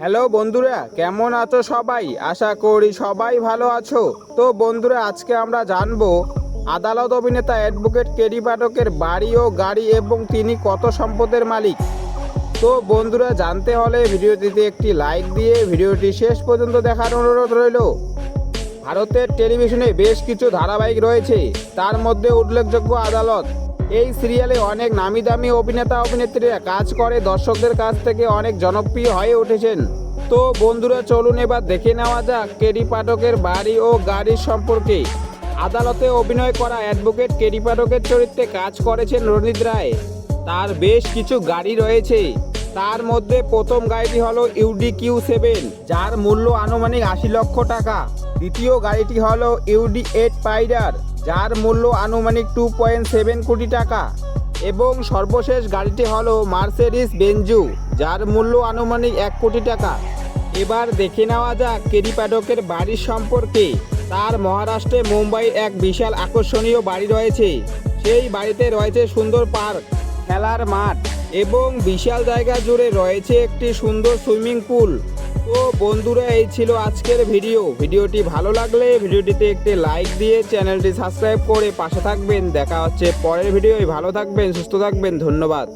Hello বন্ধুরা, কেমন আছো সবাই? আশা করি সবাই ভালো আছো। তো বন্ধুরা, আজকে আমরা জানব, আদালত অভিনেতা অ্যাডভোকেট কেডি পাঠকের বাড়ি ও গাড়ি এবং তিনি কত সম্পদের মালিক? তো বন্ধুরা, জানতে হলে ভিডিওটিতে একটি লাইক দিয়ে ভিডিওটি শেষ পর্যন্ত দেখার অনুরোধ রইল। ভারতের টেলিভিশনে বেশ কিছু ধারাবাহিক রয়েছে। তার মধ্যে উল্লেখযোগ্য আদালত এই সিরিয়ালে অনেক নামি দামি অভিনেতা, অভিনেত্রীরা কাজ করে, দর্শকদের কাছ থেকে অনেক জনপ্রিয় হয়ে উঠেছেন। তো বন্ধুরা, চলুন এবার দেখে নেওয়া যাক কেডি পাঠকের বাড়ি ও গাড়ির সম্পর্কে। আদালতে অভিনয় করা অ্যাডভোকেট কেডি পাঠকের চরিত্রে কাজ করেছেন রণিত রায়। তার বেশ কিছু গাড়ি রয়েছে। তার মধ্যে প্রথম গাড়িটি হলো ইউডি কিউ সেভেন যার মূল্য আনুমানিক আশি লক্ষ টাকা। দ্বিতীয় গাড়িটি হলো ইউডি এইট পাইডার যার মূল্য আনুমানিক টু পয়েন্ট সেভেন কোটি টাকা। এবং সর্বশেষ গাড়িটি হলো মার্সেডিস বেঞ্জু যার মূল্য আনুমানিক এক কোটি টাকা। এবার দেখে নেওয়া যাক কেরি প্যাডকের বাড়ির সম্পর্কে। তার মহারাষ্ট্রে মুম্বাইয়ের এক বিশাল আকর্ষণীয় বাড়ি রয়েছে। সেই বাড়িতে রয়েছে সুন্দর পার্ক, খেলার মাঠ। এবং বিশাল জায়গা জুড়ে রয়েছে একটি সুন্দর সুইমিং পুল। তো বন্ধুরা, এই ছিল আজকের ভিডিও। ভিডিওটি ভালো লাগলে ভিডিওটিতে একটি লাইক দিয়ে চ্যানেলটি সাবস্ক্রাইব করে পাশে থাকবেন। দেখা হচ্ছে পরের ভিডিওয়। ভালো থাকবেন, সুস্থ থাকবেন। ধন্যবাদ।